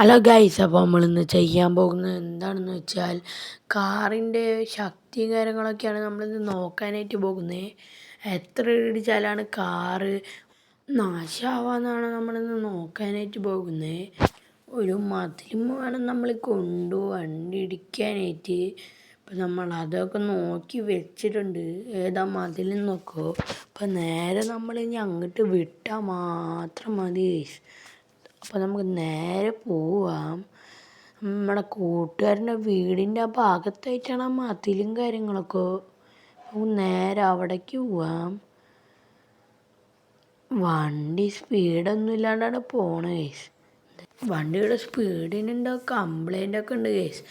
Hello guys അപ്പോൾ നമ്മളിന്ന് ചെയ്യാൻ പോകുന്നത് എന്താണെന്ന് വെച്ചാൽ കാറിന്റെ ശക്തിയും കാര്യങ്ങളൊക്കെയാണ് നമ്മളിന്ന് നോക്കാനായിട്ട് പോകുന്നത് എത്ര ഇടിച്ചാലാണ് കാറ് നാശമാവാന്നാണ് നമ്മളിന്ന് നോക്കാനായിട്ട് പോകുന്നത് ഒരു മതിലും വേണം നമ്മൾ കൊണ്ടു വണ്ടി ഇടിക്കാനായിട്ട്. അപ്പം നമ്മൾ അതൊക്കെ നോക്കി വെച്ചിട്ടുണ്ട്. ഏതാ മതിൽ നോക്കോ. അപ്പം നേരെ നമ്മൾ ഇനി അങ്ങോട്ട് വിട്ടാൽ മാത്രം മതി അപ്പോൾ നമുക്ക് നേരെ പോവാം. നമ്മുടെ കൂട്ടുകാരന്റെ വീടിന്റെ ആ ഭാഗത്തായിട്ടാണ് ആ മതിലും കാര്യങ്ങളൊക്കെ. നമുക്ക് നേരെ അവിടേക്ക് പോവാം. വണ്ടി സ്പീഡൊന്നും ഇല്ലാണ്ടാണ് പോണേ. വണ്ടിയുടെ സ്പീഡിനുണ്ടോ കംപ്ലൈന്റ് ഒക്കെ ഉണ്ട് ഗൈസ്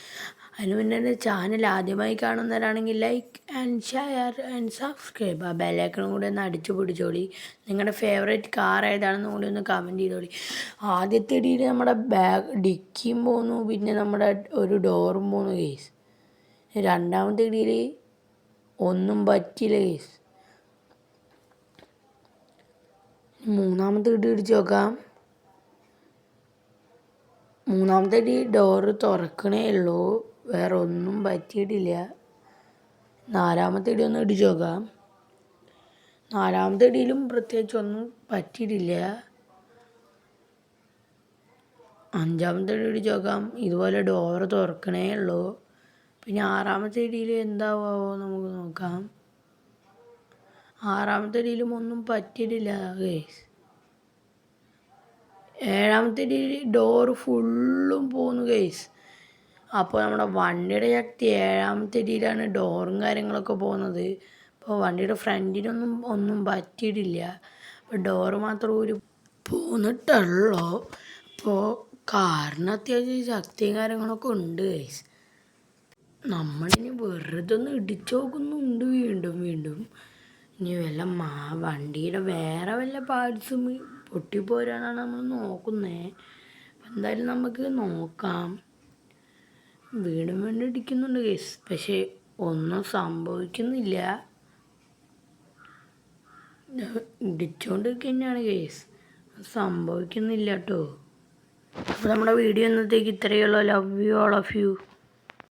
അതിന് മുന്നേ ചാനൽ ആദ്യമായി കാണുന്നവരാണെങ്കിൽ like and share and subscribe ആ ബെല്ലൈക്കണും കൂടി ഒന്ന് അടിച്ചു പിടിച്ചോളി. നിങ്ങളുടെ ഫേവറേറ്റ് കാർ ഏതാണെന്നും കൂടി ഒന്ന് കമന്റ് ചെയ്തോളി. ആദ്യത്തെ ഇടിയിൽ നമ്മുടെ ബാഗ് ഡിക്കിയും പോന്നു പിന്നെ നമ്മുടെ ഒരു ഡോറും പോന്നു കേസ് രണ്ടാമത്തെ ഇടിയിൽ ഒന്നും പറ്റിയില്ല കേസ് മൂന്നാമത്തെ ഇടി ഇടിച്ച് നോക്കാം. മൂന്നാമത്തെ അടി ഡോറ് തുറക്കണേ ഉള്ളൂ. വേറെ ഒന്നും പറ്റിയിട്ടില്ല. നാലാമത്തെ അടി ഒന്ന് ഇടിച്ചു നോക്കാം നാലാമത്തെ അടിയിലും പ്രത്യേകിച്ച് ഒന്നും പറ്റിയിട്ടില്ല. അഞ്ചാമത്തെ അടി ഇടിച്ചു നോക്കാം ഇതുപോലെ ഡോറ് തുറക്കണേ ഉള്ളൂ. പിന്നെ ആറാമത്തെ അടിയിൽ എന്താവോ നമുക്ക് നോക്കാം. ആറാമത്തെ അടിയിലും ഒന്നും പറ്റിയിട്ടില്ല ഗേസ് ഏഴാമത്തെ ഡോറ് ഫുള്ളും പോന്നു ഗൈസ് അപ്പോൾ നമ്മുടെ വണ്ടിയുടെ ശക്തി ഏഴാമത്തെ അടിയിലാണ് ഡോറും കാര്യങ്ങളൊക്കെ പോകുന്നത് അപ്പോൾ വണ്ടിയുടെ ഫ്രണ്ടിനൊന്നും ഒന്നും പറ്റിയിട്ടില്ല. അപ്പോൾ ഡോറ് മാത്രം ഒരു പോന്നിട്ടുള്ളൂ. അപ്പോൾ കാറിന് അത്യാവശ്യം ശക്തിയും കാര്യങ്ങളൊക്കെ ഉണ്ട് ഗൈസ് നമ്മളിനി വെറുതെ ഒന്ന് ഇടിച്ചു നോക്കുന്നുണ്ട് വീണ്ടും വീണ്ടും. ഇനി വല്ല മാ വണ്ടിയുടെ വേറെ വല്ല പാർട്സും പൊട്ടിപ്പോരാന്നാണ് നമ്മൾ നോക്കുന്നത് എന്തായാലും നമുക്ക് നോക്കാം. വീണ്ടും വീണ്ടും ഇടിക്കുന്നുണ്ട് കേസ്. പക്ഷേ ഒന്നും സംഭവിക്കുന്നില്ല. ഇടിച്ചുകൊണ്ട് തന്നെയാണ് കേസ് സംഭവിക്കുന്നില്ല കേട്ടോ അപ്പോൾ നമ്മുടെ വീഡിയോ ഇന്നത്തേക്ക് ഇത്രയേ ഉള്ളൂ. Love you all of you